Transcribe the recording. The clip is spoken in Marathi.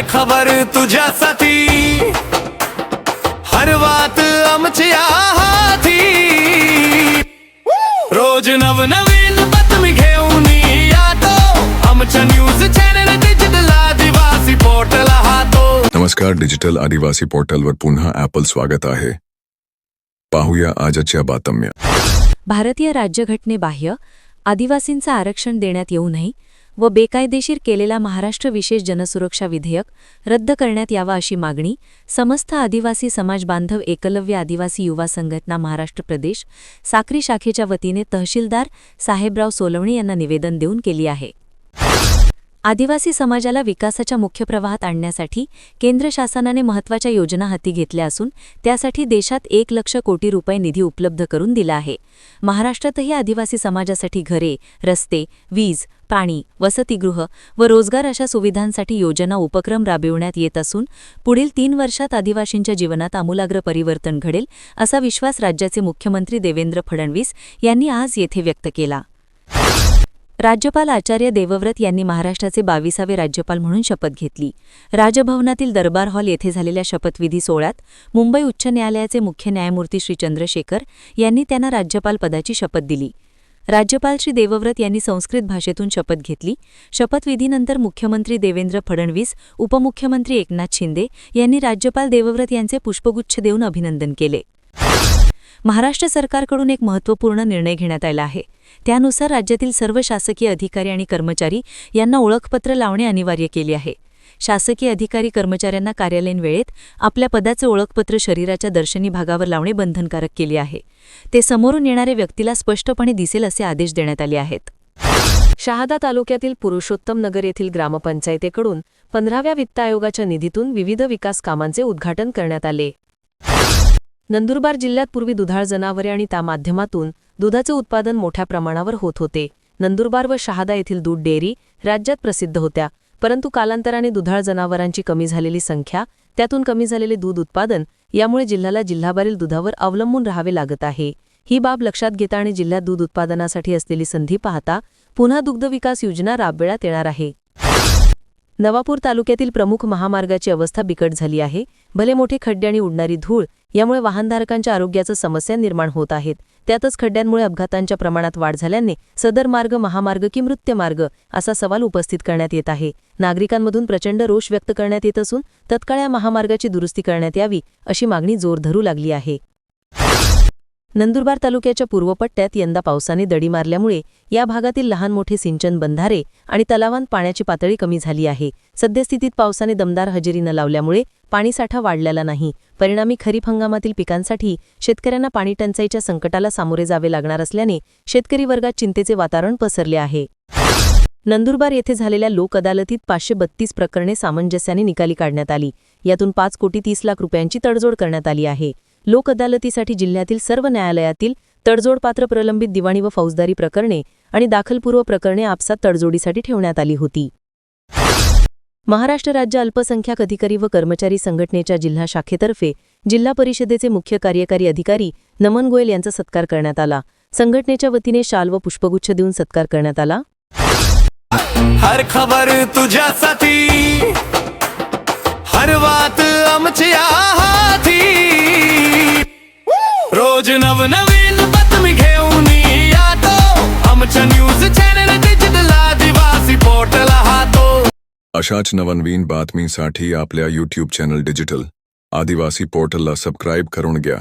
हर खबर तुझ्यासाठी. हर बात आमच्या हाती रोज नवनवीन बातमी घेऊन येतो. आमच्या news channel digital Adivasi portal हातो. नमस्कार डिजिटल आदिवासी पोर्टलवर पुन्हा ॲपल स्वागत आहे. पाहूया आजच्या बातम्या. भारतीय राज्यघटनेबाह्य आदिवासींचं आरक्षण देण्यात येऊ नये व बेकायदेशीर केलेला महाराष्ट्र विशेष जनसुरक्षा विधेयक रद्द करण्यात यावा अशी मागणी समस्त आदिवासी समाज बांधव एकलव्य आदिवासी युवा संघटना महाराष्ट्र प्रदेश साक्री शाखेच्या वतीने तहसीलदार साहेबराव सोलवणे यांना निवेदन देऊन केली आहे. आदिवासी समाजाला विकासाच्या मुख्य प्रवाहात आणण्यासाठी केंद्र शासनाने महत्त्वाच्या योजना हाती घेतल्या असून त्यासाठी देशात एक लक्ष कोटी रुपये निधी उपलब्ध करून दिला आहे. महाराष्ट्रातही आदिवासी समाजासाठी घरे रस्ते वीज पाणी वसतिगृह व रोजगार अशा सुविधांसाठी योजना उपक्रम राबविण्यात येत असून पुढील तीन वर्षात आदिवासींच्या जीवनात आमूलाग्र परिवर्तन घडेल असा विश्वास राज्याचे मुख्यमंत्री देवेंद्र फडणवीस यांनी आज येथे व्यक्त केला. राज्यपाल आचार्य देवव्रत यांनी महाराष्ट्राचे बावीसावे राज्यपाल म्हणून शपथ घेतली. राजभवनातील दरबार हॉल येथे झालेल्या शपथविधी सोहळ्यात मुंबई उच्च न्यायालयाचे मुख्य न्यायमूर्ती श्री चंद्रशेखर यांनी त्यांना राज्यपाल पदाची शपथ दिली. राज्यपाल श्री देवव्रत यांनी संस्कृत भाषेतून शपथ घेतली. शपथविधीनंतर मुख्यमंत्री देवेंद्र फडणवीस उपमुख्यमंत्री एकनाथ शिंदे यांनी राज्यपाल देवव्रत यांचे पुष्पगुच्छ देऊन अभिनंदन केले. महाराष्ट्र सरकारकडून एक महत्त्वपूर्ण निर्णय घेण्यात आला आहे. त्यानुसार राज्यातील सर्व शासकीय अधिकारी आणि कर्मचारी यांना ओळखपत्र लावणे अनिवार्य केले आहे. शासकीय अधिकारी कर्मचाऱ्यांना कार्यालयीन वेळेत आपल्या पदाचे ओळखपत्र शरीराच्या दर्शनी भागावर लावणे बंधनकारक केले आहे. ते समोरून येणाऱ्या व्यक्तीला स्पष्टपणे दिसेल असे आदेश देण्यात आले आहेत. शहादा तालुक्यातील पुरुषोत्तम नगर येथील ग्रामपंचायतीकडून पंधराव्या वित्त आयोगाच्या निधीतून विविध विकास कामांचे उद्घाटन करण्यात आले. नंदुरबार जिल्ह्यात पूर्वी दुधाळ जनावरे आणि त्या माध्यमातून दुधाचे उत्पादन मोठ्या प्रमाणावर होत होते. नंदुरबार व शहादा येथील दूध डेअरी राज्यात प्रसिद्ध होत्या. परंतु कालांतराने दुधाळ जनावरांची कमी झालेली संख्या त्यातून कमी झालेले दूध उत्पादन यामुळे जिल्ह्याला जिल्हाभरील दुधावर अवलंबून राहावे लागत आहे. ही बाब लक्षात घेता आणि जिल्ह्यात दूध उत्पादनासाठी असलेली संधी पाहता पुन्हा दुग्ध विकास योजना राबविण्यात येणार आहे. नवापूर तालुक्यातील प्रमुख महामार्गाची अवस्था बिकट झाली आहे. भले मोठे खड्डे आणि उडणारी धूळ यामुळे वाहनधारकांच्या आरोग्याचं समस्या निर्माण होत आहेत. त्यातच खड्ड्यांमुळे अपघातांच्या प्रमाणात वाढ झाल्याने सदर मार्ग महामार्ग की मृत्यमार्ग असा सवाल उपस्थित करण्यात येत आहे. नागरिकांमधून प्रचंड रोष व्यक्त करण्यात येत असून तत्काळ या महामार्गाची दुरुस्ती करण्यात यावी अशी मागणी जोर धरू लागली आहे. नंदुरबार तालुक्याच्या पूर्वपट्ट्यात यंदा पावसाने दडी मारल्यामुळे या भागातील लहान मोठे सिंचन बंधारे आणि तलावांत पाण्याची पातळी कमी झाली आहे. सद्यस्थितीत पावसाने दमदार हजेरी न लावल्यामुळे पाणीसाठा वाढलेला नाही. परिणामी खरीप हंगामातील पिकांसाठी शेतकऱ्यांना पाणी टंचाईच्या संकटाला सामोरे जावे लागणार असल्याने शेतकरी वर्गात चिंतेचे वातावरण पसरले आहे. नंदुरबार येथे झालेल्या लोक अदालतीत पाचशे बत्तीस प्रकरणे सामंजस्याने निकाली काढण्यात आली. यातून पाच कोटी तीस लाख रुपयांची तडजोड करण्यात आली आहे. लोक अदालतीसाठी जिल्ह्यातील सर्व न्यायालयातील तडजोडपात्र प्रलंबित दिवाणी व फौजदारी प्रकरणे आणि दाखलपूर्व प्रकरणे आपसात तडजोडीसाठी ठेवण्यात आली होती. महाराष्ट्र राज्य अल्पसंख्याक अधिकारी व कर्मचारी संघटनेच्या जिल्हा शाखेतर्फे जिल्हा परिषदेचे मुख्य कार्यकारी अधिकारी नमन गोयल यांचा सत्कार करण्यात आला. संघटनेच्या वतीने शाल व पुष्पगुच्छ देऊन सत्कार करण्यात आला. हर खबर तुझ्यासाठी. हर वात आमची हाती रोज नवनवीन बातमी घेऊन येतो. आमच्या news channel digital Adivasi portal हातो. अशाच नवनवीन बातमीसाठी आपल्या यूट्यूब चॅनल डिजिटल आदिवासी पोर्टलला सबस्क्राईब करून घ्या.